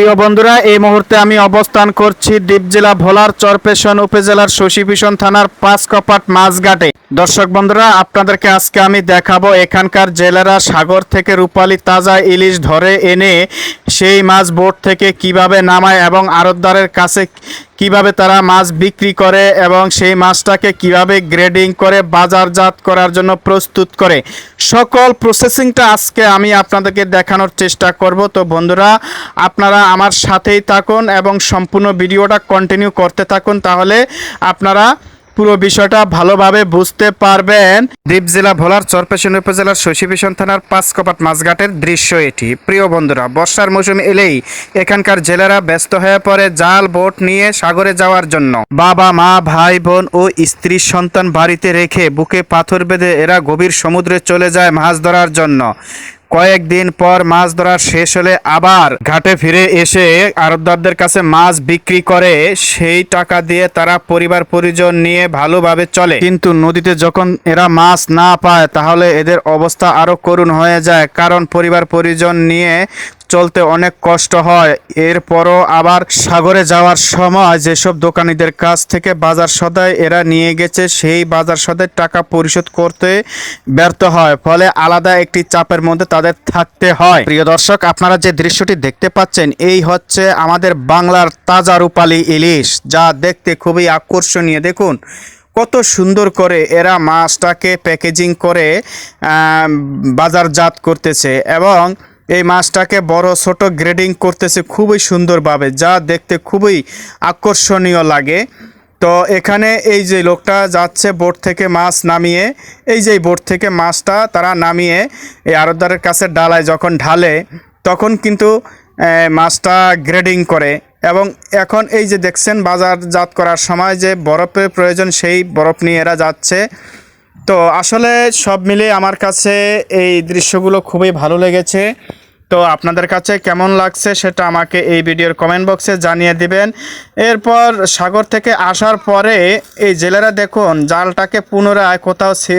প্রিয় বন্ধুরা, এই মুহূর্তে আমি অবস্থান করছি দ্বীপ জেলা ভোলার চরপেশন উপজেলার শশীভূষণ থানার পাঁচ কপাট মাছঘাটে দর্শক বন্ধুরা, আপনাদেরকে আজকে আমি দেখাবো এখানকার জেলেরা সাগর থেকে রূপালী তাজা ইলিশ ধরে এনে সেই মাছ বোট থেকে কীভাবে নামায় এবং আড়তদারের কাছে কীভাবে তারা মাছ বিক্রি করে এবং সেই মাছটাকে কীভাবে গ্রেডিং করে বাজারজাত করার জন্য প্রস্তুত করে। সকল প্রসেসিংটা আজকে আমি আপনাদেরকে দেখানোর চেষ্টা করব। তো বন্ধুরা, আপনারা আমার সাথেই থাকুন এবং সম্পূর্ণ ভিডিওটা কন্টিনিউ করতে থাকুন, তাহলে আপনারা পুরো বিষয়টা ভালোভাবে বুঝতে পারবেন। দ্বীপ জেলা ভোলার চরপেশন উপজেলার শশীভূষণ থানার পাঁচ কপাট মাছঘাটের দৃশ্য এটি। প্রিয় বন্ধুরা, বর্ষার মৌসুম এলেই এখানকার জেলেরা ব্যস্ত হয়ে পড়ে জাল, বোট নিয়ে সাগরে যাওয়ার জন্য। বাবা, মা, ভাই, বোন ও স্ত্রী, সন্তান বাড়িতে রেখে বুকে পাথর বেঁধে এরা গভীর সমুদ্রে চলে যায় মাছ ধরার জন্য। কয়েকদিন পর মাছ ধরা শেষ হলে আবার ঘাটে ফিরে এসে আরবদারদের কাছে মাছ বিক্রি করে সেই টাকা দিয়ে তারা পরিবার পরিজন নিয়ে ভালোভাবে চলে। কিন্তু নদীতে যখন এরা মাছ না পায়, তাহলে এদের অবস্থা আরও করুণ হয়ে যায়। কারণ পরিবার পরিজন নিয়ে চলতে অনেক কষ্ট হয়। এরপরও আবার সাগরে যাওয়ার সময় যেসব দোকানিদের কাছ থেকে বাজার সদায় এরা নিয়ে গেছে, সেই বাজার সদায় টাকা পরিশোধ করতে ব্যর্থ হয়। ফলে আলাদা একটি চাপের মধ্যে তাদের থাকতে হয়। প্রিয় দর্শক, আপনারা যে দৃশ্যটি দেখতে পাচ্ছেন, এই হচ্ছে আমাদের বাংলার তাজা রূপালী ইলিশ, যা দেখতে খুবই আকর্ষণীয়। দেখুন, কত সুন্দর করে এরা মাছটাকে প্যাকেজিং করে বাজারজাত করতেছে এবং এই মাছটাকে বড় ছোট গ্রেডিং করতেছে খুবই সুন্দরভাবে, যা দেখতে খুবই আকর্ষণীয় লাগে। তো এখানে এই যে লোকটা যাচ্ছে বোট থেকে মাছ নামিয়ে, এই যে বোট থেকে মাছটা তারা নামিয়ে এই আড়তদারের কাছে ডালায় যখন ঢালে, তখন কিন্তু মাছটা গ্রেডিং করে। এবং এখন এই যে দেখছেন বাজারজাত করার সময় যে বরফের প্রয়োজন, সেই বরফ নিয়ে এরা যাচ্ছে। তো আসলে সব মিলে আমার কাছে এই দৃশ্যগুলো খুবই ভালো লেগেছে। তো আপনাদের কাছে কেমন লাগছে সেটা আমাকে এই ভিডিওর কমেন্ট বক্সে জানিয়ে দিবেন। এরপর সাগর থেকে আসার পরে এই জেলেরা দেখুন, জালটাকে পুনরায় কোথাও সে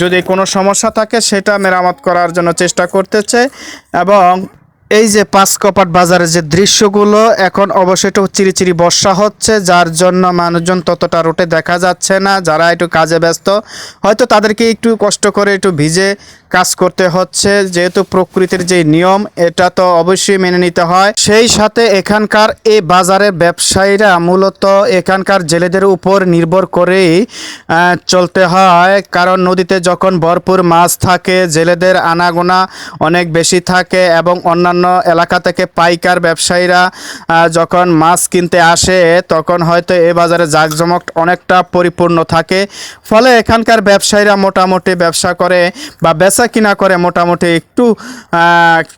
যদি কোনো সমস্যা থাকে সেটা মেরামত করার জন্য চেষ্টা করতেছে এবং এই যে পাঁচ কপাট বাজারের যে দৃশ্যগুলো, এখন অবশ্যই একটু চিরিচিরি বর্ষা হচ্ছে, যার জন্য মানুষজন ততটা রুটে দেখা যাচ্ছে না। যারা একটু কাজে ব্যস্ত, হয়তো তাদেরকে একটু কষ্ট করে একটু ভিজে কাজ করতে হচ্ছে। যেহেতু প্রকৃতির যে নিয়ম, এটা তো অবশ্যই মেনে নিতে হয়। সেই সাথে এখানকার এই বাজারের ব্যবসায়ীরা মূলত এখানকার জেলেদের উপর নির্ভর করেই চলতে হয়। কারণ নদীতে যখন ভরপুর মাছ থাকে, জেলেদের আনাগোনা অনেক বেশি থাকে এবং অন্যান্য এলাকা থেকে পাইকার ব্যবসায়ীরা যখন মাছ কিনতে আসে, তখন হয়তো এ বাজারে জাঁকজমক অনেকটা পরিপূর্ণ থাকে। ফলে এখানকার ব্যবসায়ীরা মোটামুটি ব্যবসা করে বা বেচা কিনা করে মোটামুটি একটু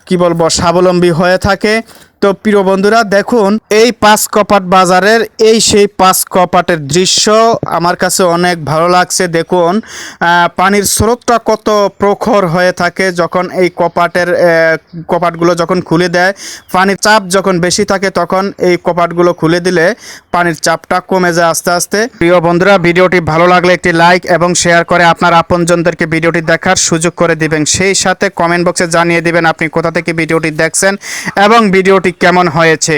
কি বলব স্বাবলম্বী হয়ে থাকে। তো প্রিয় বন্ধুরা, দেখুন, এই পাঁচ কপাট বাজারের এই সেই পাঁচ কপাটের দৃশ্য আমার কাছে অনেক ভালো লাগছে। দেখুন পানির স্রোতটা কত প্রখর হয়ে থাকে যখন এই কপাটের কপাটগুলো যখন খুলে দেয়। পানির চাপ যখন বেশি থাকে তখন এই কপাটগুলো খুলে দিলে পানির চাপটা কমে যায় আস্তে আস্তে। প্রিয় বন্ধুরা, ভিডিওটি ভালো লাগলে একটি লাইক এবং শেয়ার করে আপনার আপনজনদেরকে ভিডিওটি দেখার সুযোগ করে দিবেন। সেই সাথে কমেন্ট বক্সে জানিয়ে দিবেন আপনি কোথা থেকে ভিডিওটি দেখছেন এবং ভিডিওটি কেমন হয়েছে?